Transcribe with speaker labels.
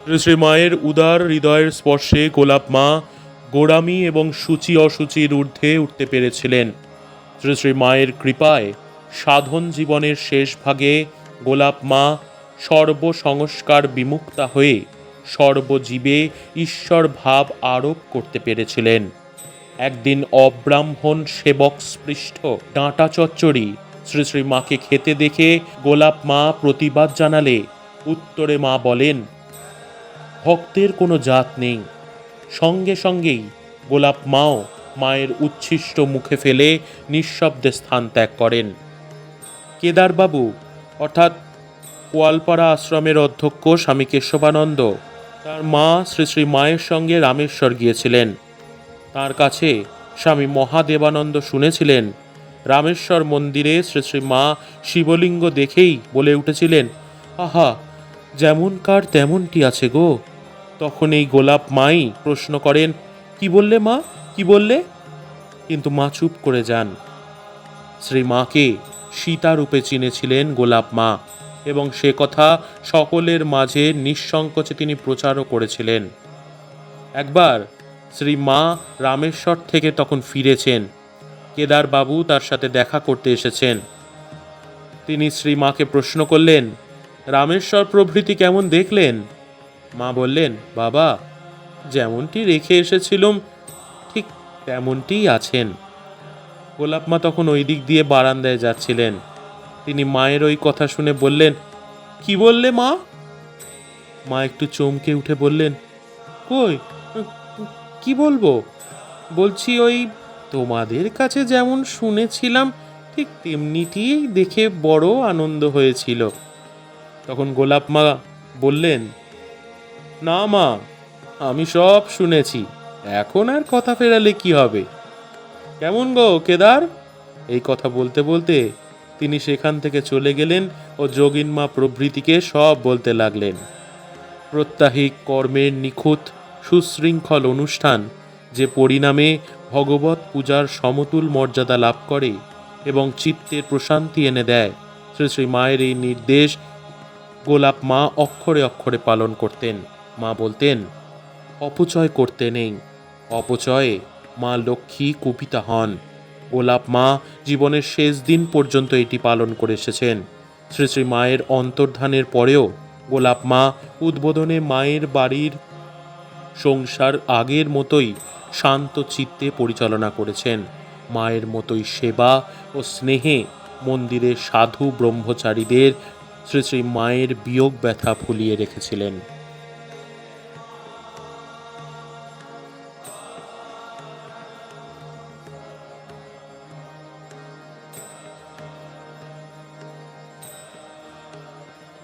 Speaker 1: শ্রী মায়ের উদার হৃদয়ের স্পর্শে গোলাপ মা গোড়ামি এবং সূচি অসুচির ঊর্ধ্বে উঠতে পেরেছিলেন। শ্রী শ্রী মায়ের কৃপায় সাধন জীবনের শেষ ভাগে গোলাপ মা সর্বসংস্কার বিমুক্তা হয়ে সর্বজীবে ঈশ্বর ভাব আরোপ করতে পেরেছিলেন। একদিন অব্রাহ্মণ সেবক স্পৃষ্ট ডাঁটা চচ্চড়ি শ্রী শ্রী মাকে খেতে দেখে গোলাপ মা প্রতিবাদ জানালে উত্তরে মা বলেন ভক্তের কোনো জাত নেই। সঙ্গে সঙ্গেই গোলাপ মাও মায়ের উচ্ছিষ্ট মুখে ফেলে নিঃশব্দে স্থান ত্যাগ করেন। কেদারবাবু, অর্থাৎ কোয়ালপাড়া আশ্রমের অধ্যক্ষ স্বামী কেশবানন্দ, তার মা শ্রী শ্রী মায়ের সঙ্গে রামেশ্বর গিয়েছিলেন। তার কাছে স্বামী মহাদেবানন্দ শুনেছিলেন, রামেশ্বর মন্দিরে শ্রী শ্রী মা শিবলিঙ্গ দেখেই বলে উঠেছিলেন, আহা, যেমনকার তেমনটি আছে গো। তখন এই গোলাপ মাই প্রশ্ন করেন, কি বললে মা? কি বললে? কিন্তু মা চুপ করে যান। শ্রী মাকে সীতারূপে চিনেছিলেন গোলাপ মা এবং সে কথা সকলের মাঝে নিঃসংকোচে তিনি প্রচারও করেছিলেন। একবার শ্রী মা রামেশ্বর থেকে তখন ফিরেছেন। কেদার বাবু তার সাথে দেখা করতে এসেছেন। তিনি শ্রী মাকে প্রশ্ন করলেন, রামেশ্বর প্রভৃতি কেমন দেখলেন? মা বললেন, বাবা, যেমনটি রেখে এসেছিলুম, ঠিক তেমনটিই আছেন। গোলাপ মা তখন ওই দিক দিয়ে বারান্দায় যাচ্ছিলেন। তিনি মায়ের ওই কথা শুনে বললেন, কি বললে মা? মা একটু চমকে উঠে বললেন, কই, কি বলব? বলছি ওই তোমাদের কাছে যেমন শুনেছিলাম, ঠিক তেমনিটি দেখে বড় আনন্দ হয়েছিল। তখন গোলাপ মা বললেন না, মা, আমি সব শুনেছি। এখন আর কথা ফেরালে কি হবে? কেমন গো, কেদার? এই কথা বলতে বলতে তিনি সেখান থেকে চলে গেলেন ও যোগিন মা প্রভৃতিকে সব বলতে লাগলেন। প্রত্যাহিক কর্মের নিখুঁত, সুশৃঙ্খল অনুষ্ঠান যে পরিণামে ভগবত পূজার সমতুল মর্যাদা লাভ করে এবং চিত্তের প্রশান্তি এনে দেয়, শ্রী শ্রী মায়ের এই নির্দেশ গোলাপ মা অক্ষরে অক্ষরে পালন করতেন। মা বলতেন, অপচয় করতে নেই। অপচয়ে মা লক্ষ্মী কুপিতা হন। গোলাপ মা জীবনের শেষ দিন পর্যন্ত এটি পালন করে এসেছেন। শ্রী শ্রী মায়ের অন্তর্ধানের পরেও গোলাপ মা উদ্বোধনে মায়ের বাড়ির সংসার আগের মতোই শান্ত চিত্তে পরিচালনা করেছেন। মায়ের মতোই সেবা ও স্নেহে মন্দিরের সাধু ব্রহ্মচারীদের শ্রী শ্রী মায়ের বিয়োগ ব্যথা ফুলিয়ে রেখেছিলেন।